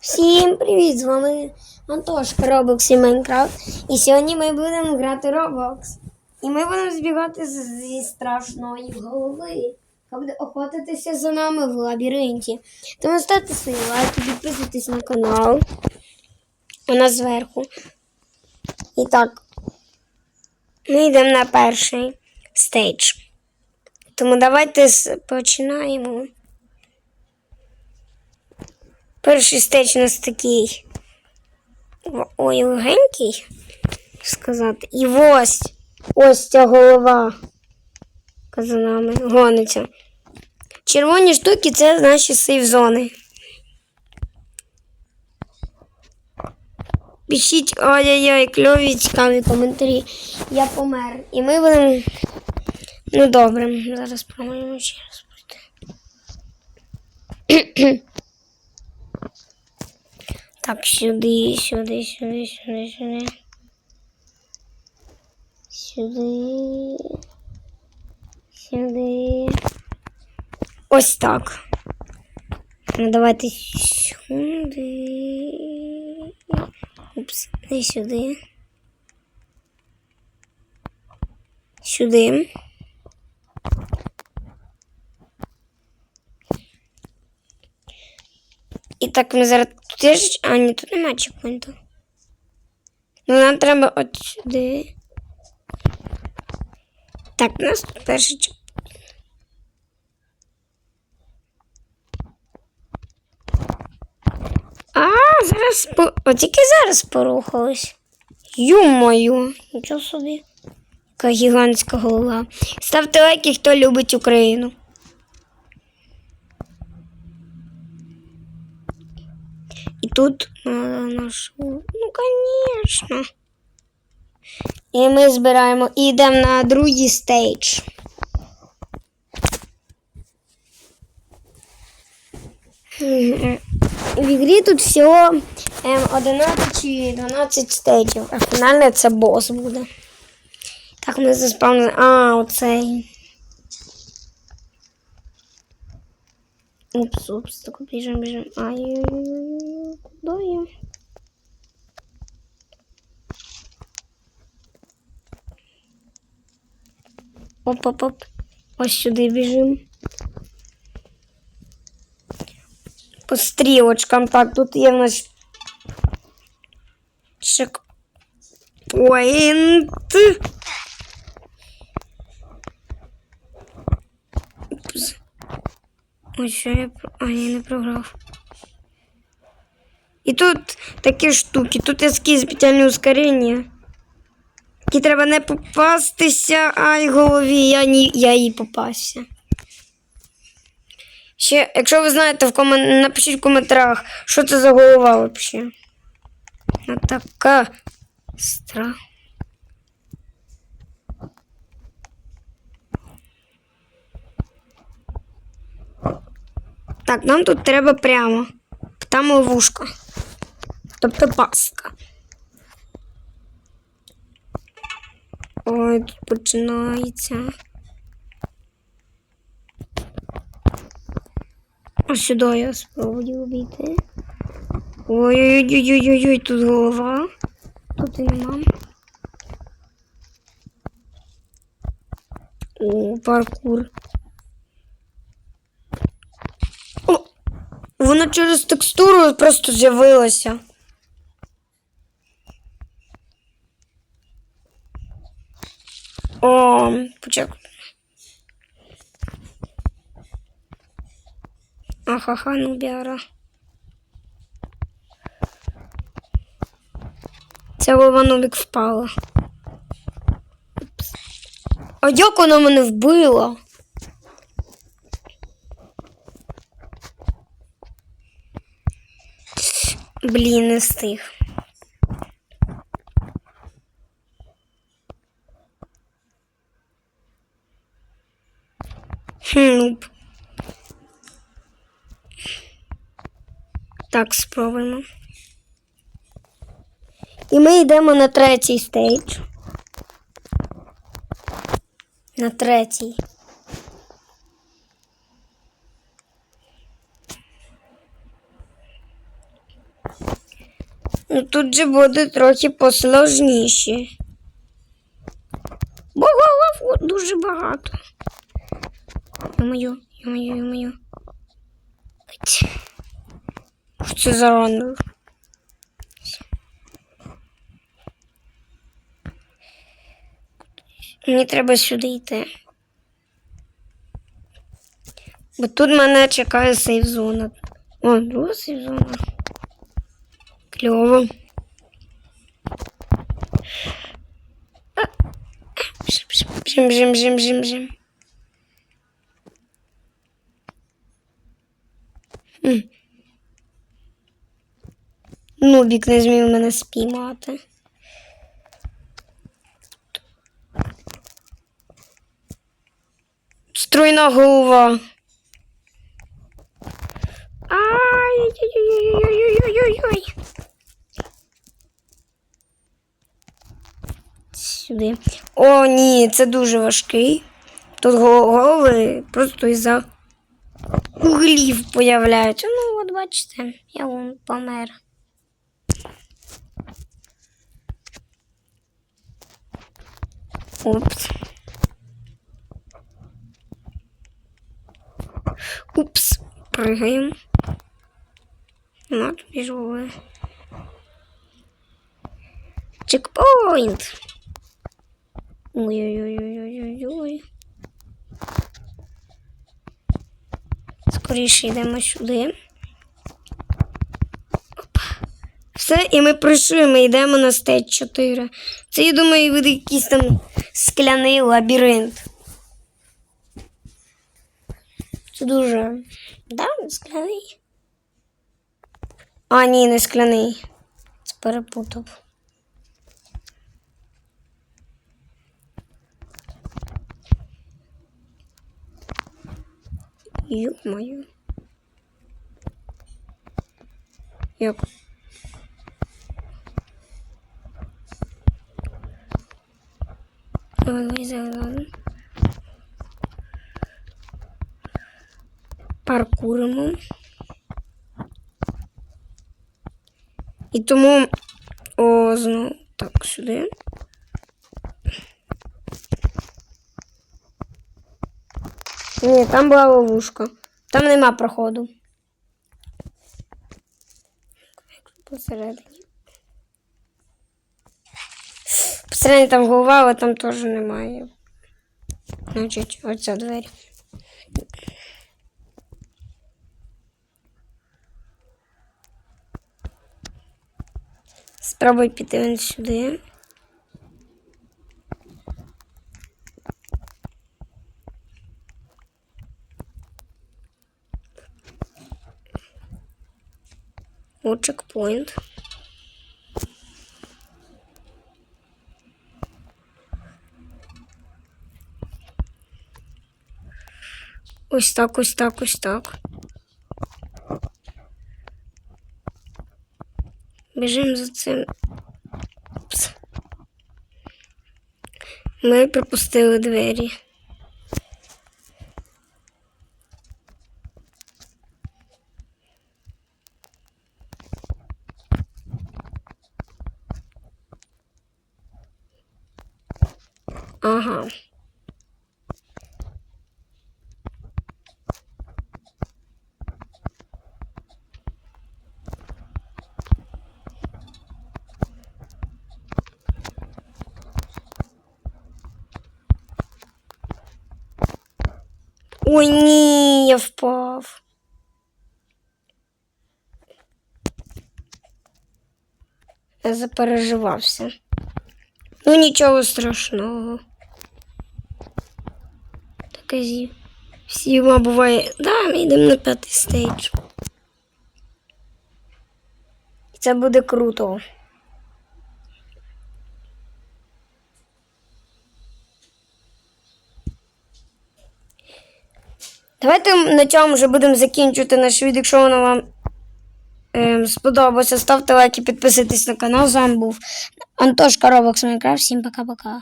Всім привіт! З вами Антошка Roblox і Майнкрафт. І сьогодні ми будемо грати Roblox. І ми будемо збігати зі страшної голови, яка буде охотитися за нами в лабіринті. Тому ставте свої лайки, підписуйтесь на канал. Вона зверху. І так, ми йдемо на перший стейдж. Тому давайте починаємо. Перший стеч у нас такий. Ой, легенький. Сказати. І ось. Ось ця голова. яка За нами гониться. Червоні штуки це наші сейф-зони. Пишіть ой-ой-ой, кльові цікаві коментарі. Я помер. І ми будемо. Ну добре, зараз промовимо ще раз. Так, сюди, сюди, сюди, сюди, сюди. Сюди. Сюди. Ось так. Ну, давайте сюди. Упс, не сюди. Сюди. І так ми зараз тут є. А, ні, тут немає чекпоінту. Ну, нам треба от сюди. Так, у нас тут перший чек. А, зараз. От тільки зараз порухались. Ю-мою, нічого собі. Яка гігантська голова. Ставте лайки, хто любить Україну. І тут надо нашу. Ну, конечно. І ми збираємо і йдемо на другий стейдж. В ігрі тут всього ем, 11 чи 12 стейджів, а фінальне це бос буде. Так, ми заспавнили. А, оцей. Упс, упс, так біжим, біжим. Ай, я? Оп-оп-оп. Ось сюди біжим. По стрілочкам. Так, тут є в нас чекпоінт. Ой, що я А, я не програв. І тут такі штуки, тут такі спеціальні ускорення. Які треба не попастися, ай голові, я, ні, я їй попався. Ще, якщо ви знаєте, в комен... напишіть в коментарях, що це за голова взагалі. Така стра. Так, нам тут треба прямо. Там ловушка. Тобто пастка. Ой, тут починається. А сюди я спробую обійти. Ой-ой-ой-ой-ой, тут голова. Тут і нема. О, паркур. О, вона через текстуру просто з'явилася. О, почекай. Ахаха, ну біара. Ця голова нубік впала. А як вона мене вбила? Блін, не стих. Хм, Так, спробуємо. І ми йдемо на третій стейдж. На третій. Ну тут же буде трохи посложніше. Бо голов дуже багато. Йо-моє, йо-моє, йо-моє. Що це за ранер? Мені треба сюди йти. Бо тут мене чекає сейф-зона. О, друга сейф-зона. Кльово. А. Нубік не зміг мене спіймати. Струйна голова. Ай-яй-яй-яй-яй-яй-яй-яй. Сюди. О, ні, це дуже важкий. Тут голови просто із-за углів появляються. Ну, от бачите, я вон помер. Упс. Упс. Прыгаем. Вот, вижу. Чекпоинт. Ой-ой-ой-ой-ой-ой. Скоріше йдемо сюди. Все, і ми прийшли, ми йдемо на стейдж 4. Це, я думаю, буде якийсь там скляний лабіринт. Це дуже. Да, скляний. А, ні, не скляний. Це перепутав. Ё-моё. Як? Ладно. Паркуримо. І тому о, так сюди. Ні, там була ловушка. Там нема проходу. Посередині. Посередині там голова, але там теж немає. Значить, оця двері. Спробуй піти сюди. О, чекпоінт. Ось так, ось так, ось так. Біжимо за цим. Пс. Ми пропустили двері. Ага. Ой, ні, я впав. Я запереживався. Ну нічого страшного. Таке зі. Всіма буває. Да, ми йдемо на п'ятий стейдж. Це буде круто. Давайте на цьому вже будемо закінчувати наш відео. Якщо воно вам ем, сподобалося, ставте лайки, підписуйтесь на канал. З вами був Антошка Робокс Майнкрафт. Всім пока-пока.